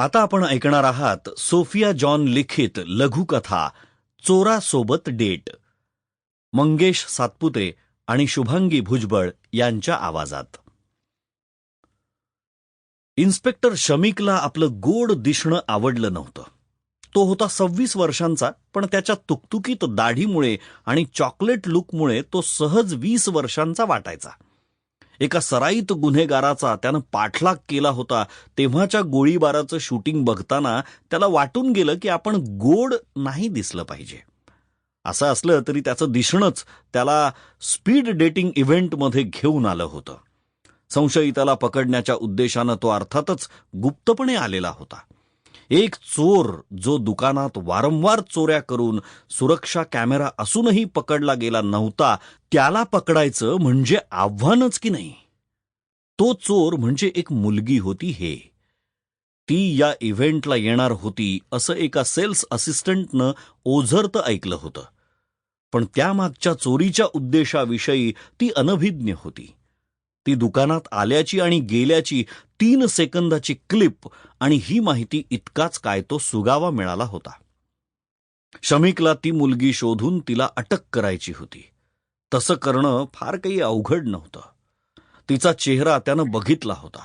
आता आपण ऐकणार आहात सोफिया जॉन लिखित लघुकथा चोरासोबत डेट. मंगेश सातपुते आणि शुभांगी भुजबळ यांच्या आवाजात. इन्स्पेक्टर शमिकला आपलं गोड दिसणं आवडलं नव्हतं. तो होता सव्वीस वर्षांचा पण त्याच्या तुकतुकीत दाढीमुळे आणि चॉकलेट लुकमुळे तो सहज वीस वर्षांचा वाटायचा. एका सराईत गुन्हेगाराचा त्यानं पाठलाग केला होता. तेव्हाच्या गोळीबाराचं शूटिंग बघताना त्याला वाटून गेलं की आपण गोड नाही दिसलं पाहिजे. असं असलं तरी त्याचं दिसणंच त्याला स्पीड डेटिंग इव्हेंटमध्ये घेऊन आलं होतं. संशयिताला पकडण्याच्या उद्देशानं तो अर्थातच गुप्तपणे आलेला होता. एक चोर जो दुकानात वारंवार चोऱ्या करून सुरक्षा कॅमेरा असूनही पकडला गेला नव्हता त्याला पकडायचं म्हणजे आव्हानच की नाही? तो चोर म्हणजे एक मुलगी होती हे. ती या इव्हेंटला येणार होती असं एका सेल्स असिस्टंटनं ओझरतं ऐकलं होतं. पण त्यामागच्या चोरीच्या उद्देशाविषयी ती अनभिज्ञ होती. ती दुकानात आल्याची आणि गेल्याची तीन सेकंदाची क्लिप आणि ही माहिती इतकाच काय तो सुगावा मिळाला होता. शमिकला ती मुलगी शोधून तिला अटक करायची होती. तसं करणं फार काही अवघड नव्हतं. तिचा चेहरा त्यानं बघितला होता.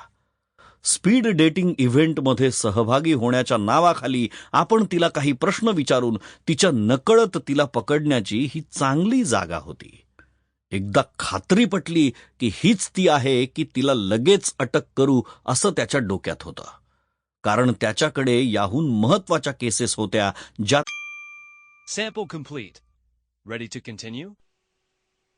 स्पीड डेटिंग इव्हेंटमध्ये सहभागी होण्याच्या नावाखाली आपण तिला काही प्रश्न विचारून तिच्या नकळत तिला पकडण्याची ही चांगली जागा होती. एकदा खात्री पटली की हीच ती आहे की तिला लगेच अटक करू असं त्याच्या डोक्यात होतं कारण त्याच्याकडे याहून महत्त्वाच्या केसेस होत्या ज्यात Sample complete. Ready to continue?